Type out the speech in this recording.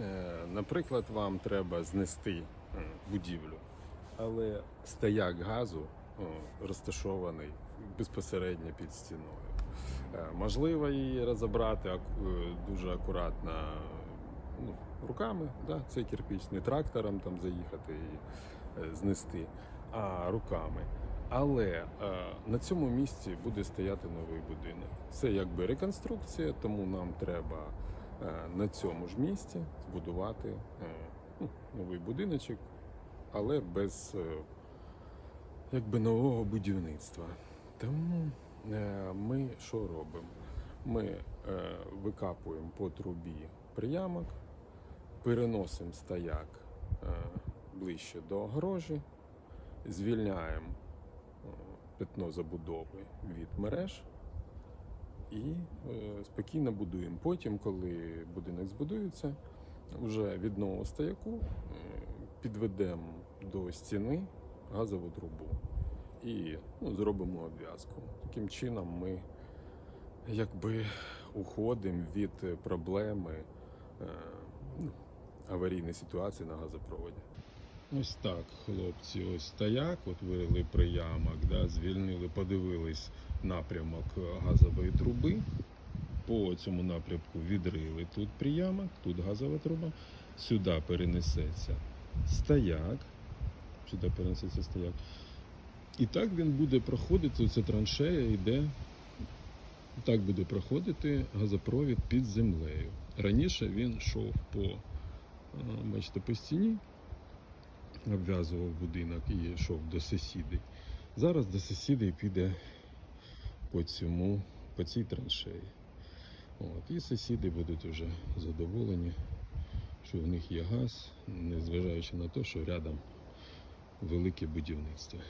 Е, Наприклад, вам треба знести е, будівлю, але стояк газу розташований безпосередньо під стіною. Е, Можливо її розібрати дуже акуратно ну, руками, да, цей кирпич, не трактором там заїхати і знести, а руками. Але на цьому місці буде стояти новий будинок. Це якби реконструкція, тому нам треба на цьому ж місці збудувати е, ну, новий будиночок, але без е, якби нового будівництва. Тому е, ми що робимо? Ми е, викапуємо по трубі приямок, переносимо стояк е, ближче до огорожі, звільняємо е, пятно забудови від мереж і е, спокійно будуємо. Потім, коли будинок збудується, вже від стояку е, підведемо до стіни газову трубу і ну, зробимо обв'язку. Таким чином ми якби уходимо від проблеми е, ну, аварійної ситуації на газопроводі. Ось так, хлопці, ось стояк, от вивели приямок, да, звільнили, подивились напрямок е, газової труби. По цьому напрямку відрили тут приямок, тут газова труба, сюди перенесеться стояк, сюди перенесеться стояк. І так він буде проходити, ця траншея йде, так буде проходити газопровід під землею. Раніше він йшов по, е, бачите, по стіні, обв'язував будинок і йшов до сусідей. Зараз до сусідей піде по цьому, по цій траншеї. От, і сусіди будуть вже задоволені, що в них є газ, незважаючи на те, що рядом велике будівництво.